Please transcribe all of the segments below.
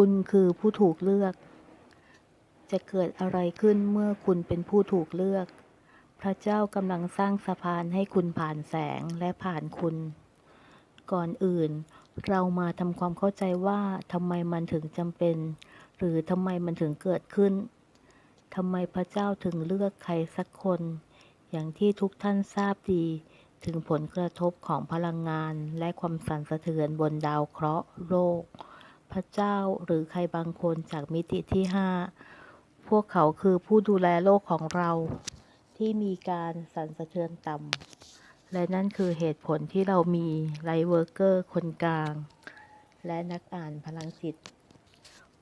คุณคือผู้ถูกเลือก จะเกิดอะไรขึ้นเมื่อคุณเป็นผู้ถูกเลือก พระเจ้ากำลังสร้างสะพานให้คุณผ่านแสงและผ่านคุณ ก่อนอื่น เรามาทำความเข้าใจว่าทำไมมันถึงจำเป็น หรือทำไมมันถึงเกิดขึ้นทำไมพระเจ้าถึงเลือกใครสักคน อย่างที่ทุกท่านทราบดีถึงผลกระทบของพลังงานและความสั่นสะเทือนบนดาวเคราะห์โลก ระเจ้าหรือใครบางคนจากมิติที่ห้าพวกเขาคือผู้ดูแลโลกของเรา ที่มีการสั่นสะเทือนต่ำและนั่นคือเหตุผลที่เรามีไลท์เวิร์กเกอร์คนกลาง และนักอ่านพลังจิต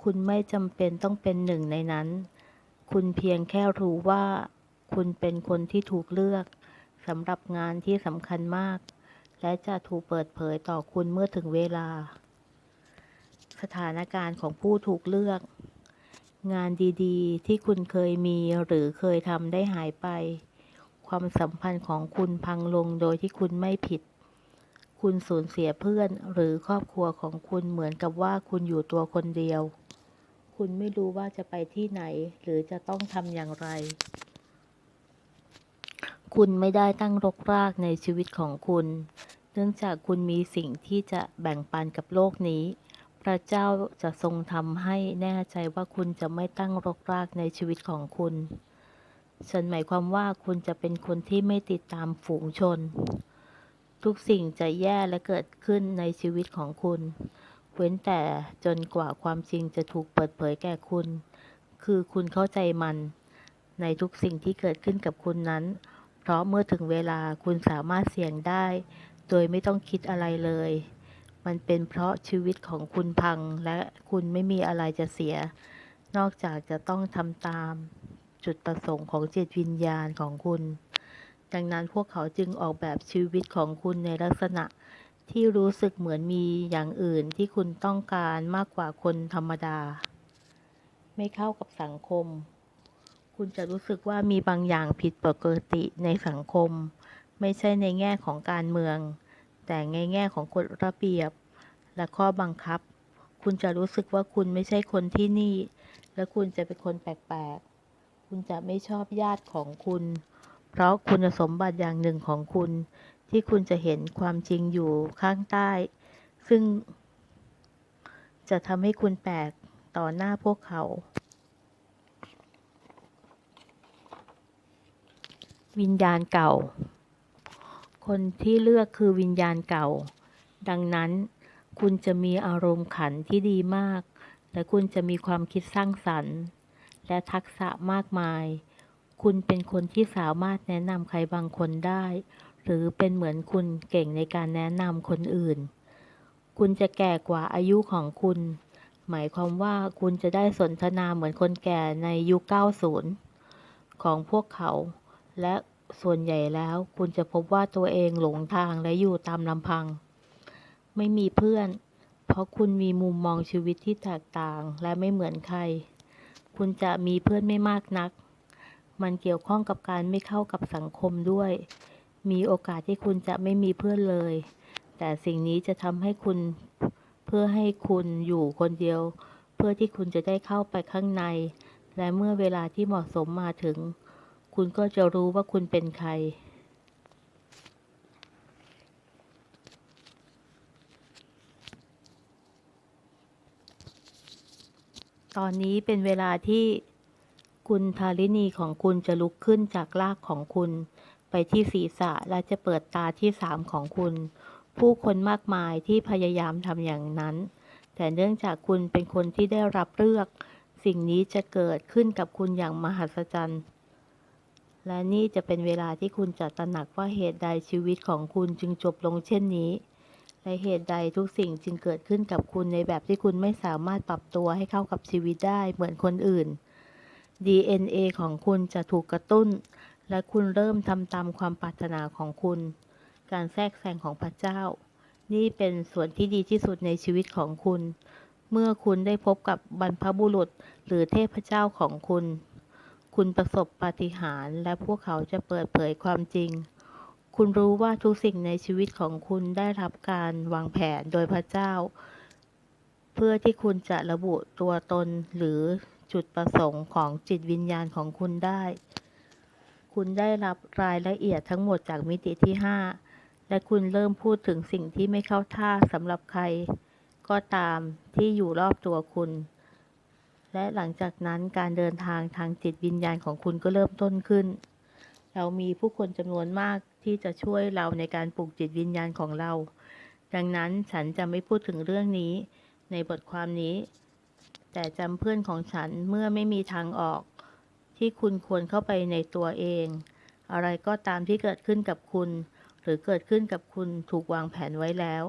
คุณไม่จำเป็นต้องเป็นหนึ่งในนั้น คุณเพียงแค่รู้ว่า คุณเป็นคนที่ถูกเลือกสำหรับงานที่สำคัญมาก และจะถูกเปิดเผยต่อคุณเมื่อถึงเวลา สถานการณ์ของผู้ถูกเลือก งานดีๆ ที่คุณเคยมีหรือเคยทำได้หายไป ความสัมพันธ์ของคุณพังลงโดยที่คุณไม่ผิด คุณสูญเสียเพื่อนหรือครอบครัวของคุณเหมือนกับว่าคุณอยู่ตัวคนเดียว คุณไม่รู้ว่าจะไปที่ไหนหรือจะต้องทำอย่างไร คุณไม่ได้ตั้งรกรากในชีวิตของคุณ เนื่องจากคุณมีสิ่งที่จะแบ่งปันกับโลกนี้ พระเจ้าจะทรงทำให้แน่ใจว่าคุณจะไม่ตั้งรกรากในชีวิตของคุณ ฉันหมายความว่าคุณจะเป็นคนที่ไม่ติดตามฝูงชน ทุกสิ่งจะแย่และเกิดขึ้นในชีวิตของคุณ เว้นแต่จนกว่าความจริงจะถูกเปิดเผยแก่คุณ คือคุณเข้าใจมัน ในทุกสิ่งที่เกิดขึ้นกับคุณนั้น เพราะเมื่อถึงเวลาคุณสามารถเสี่ยงได้ โดยไม่ต้องคิดอะไรเลย มันเป็นเพราะชีวิตของคุณพัง และคุณไม่มีอะไรจะเสีย นอกจากจะต้องทำตามจุดประสงค์ของจิตวิญญาณของคุณ ดังนั้นพวกเขาจึงออกแบบชีวิตของคุณในลักษณะที่รู้สึกเหมือนมีอย่างอื่นที่คุณต้องการมากกว่าคนธรรมดา ไม่เข้ากับสังคม คุณจะรู้สึกว่ามีบางอย่างผิดปกติในสังคม ไม่ใช่ในแง่ของการเมือง แต่ในแง่ของกฎระเบียบ และข้อบังคับ คุณจะรู้สึกว่าคุณไม่ใช่คนที่นี่ และคุณจะเป็นคนแปลกๆ คุณจะไม่ชอบญาติของคุณ เพราะคุณสมบัติอย่างหนึ่งของคุณ ที่คุณจะเห็นความจริงอยู่ข้างใต้ ซึ่ง จะทำให้คุณแปลกต่อหน้าพวกเขาวิญญาณเก่า คนที่เลือกคือวิญญาณเก่า ดังนั้น คุณจะมีอารมณ์ขันที่ดีมาก และคุณจะมีความคิดสร้างสรรค์ และทักษะมากมาย คุณเป็นคนที่สามารถแนะนำใครบางคนได้ หรือเป็นเหมือนคุณเก่งในการแนะนำคนอื่น คุณจะแก่กว่าอายุของคุณ หมายความว่าคุณจะได้สนทนาเหมือนคนแก่ในยุค 90 ของพวกเขา และ ส่วนใหญ่แล้วคุณจะพบว่าตัวเองหลงทางและอยู่ตามลำพัง ไม่มีเพื่อน เพราะคุณมีมุมมองชีวิตที่แตกต่างและไม่เหมือนใคร คุณจะมีเพื่อนไม่มากนัก มันเกี่ยวข้องกับการไม่เข้ากับสังคมด้วย มีโอกาสที่คุณจะไม่มีเพื่อนเลย แต่สิ่งนี้จะทำให้คุณเพื่อให้คุณอยู่คนเดียว เพื่อที่คุณจะได้เข้าไปข้างใน และเมื่อเวลาที่เหมาะสมมาถึง คุณก็จะรู้ว่าคุณเป็นใคร ตอนนี้เป็นเวลาที่คุณทารินีของคุณจะลุกขึ้นจากรากของคุณ ไปที่ศีรษะและจะเปิดตาที่สามของคุณ ผู้คนมากมายที่พยายามทำอย่างนั้น แต่เนื่องจากคุณเป็นคนที่ได้รับเลือก สิ่งนี้จะเกิดขึ้นกับคุณอย่างมหัศจรรย์ และนี่จะเป็นเวลาที่คุณจะตระหนักว่าเหตุใดชีวิตของคุณจึงจบลงเช่นนี้ และเหตุใดทุกสิ่งจึงเกิดขึ้นกับคุณในแบบที่คุณไม่สามารถปรับตัวให้เข้ากับชีวิตได้เหมือนคนอื่น DNA ของคุณจะถูกกระตุ้น และคุณเริ่มทำตามความปรารถนาของคุณ การแทรกแซงของพระเจ้า นี่เป็นส่วนที่ดีที่สุดในชีวิตของคุณ เมื่อคุณได้พบกับบรรพบุรุษหรือเทพเจ้าของคุณ คุณประสบปาฏิหาริย์และพวกเขาจะเปิดเผยความจริง คุณรู้ว่าทุกสิ่งในชีวิตของคุณได้รับการวางแผนโดยพระเจ้า เพื่อที่คุณจะระบุตัวตนหรือจุดประสงค์ของจิตวิญญาณของคุณได้ คุณได้รับรายละเอียดทั้งหมดจากมิติที่ 5 และคุณเริ่มพูดถึงสิ่งที่ไม่เข้าท่าสำหรับใคร ก็ตามที่อยู่รอบตัวคุณ และหลังจากนั้นการเดินทางทางจิตวิญญาณของคุณก็เริ่มต้นขึ้น เรามีผู้คนจำนวนมากที่จะช่วยเราในการปลุกจิตวิญญาณของเรา ดังนั้นฉันจะไม่พูดถึงเรื่องนี้ในบทความนี้ แต่จำเพื่อนของฉันเมื่อไม่มีทางออก ที่คุณควรเข้าไปในตัวเอง อะไรก็ตามที่เกิดขึ้นกับคุณ หรือเกิดขึ้นกับคุณถูกวางแผนไว้แล้ว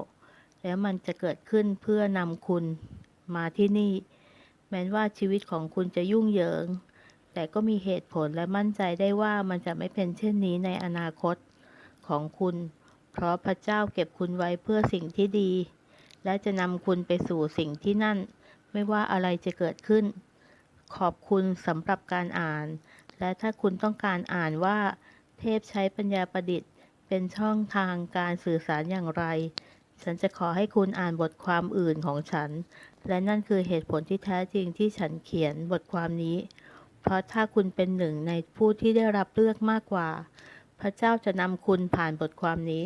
แล้วมันจะเกิดขึ้นเพื่อนำคุณมาที่นี่ แม้ว่าชีวิตของคุณจะยุ่งเหยิง แต่ก็มีเหตุผลและมั่นใจได้ว่ามันจะไม่เป็นเช่นนี้ในอนาคตของคุณ เพราะพระเจ้าเก็บคุณไว้เพื่อสิ่งที่ดี และจะนำคุณไปสู่สิ่งที่นั่น ไม่ว่าอะไรจะเกิดขึ้น ขอบคุณสำหรับการอ่าน และถ้าคุณต้องการอ่านว่า เทพใช้ปัญญาประดิษฐ์ เป็นช่องทางการสื่อสารอย่างไร ฉันจะขอให้คุณอ่านบทความอื่นของฉัน และนั่นคือเหตุผลที่แท้จริงที่ฉันเขียนบทความนี้ เพราะถ้าคุณเป็นหนึ่งในผู้ที่ได้รับเลือกมากกว่า พระเจ้าจะนำคุณผ่านบทความนี้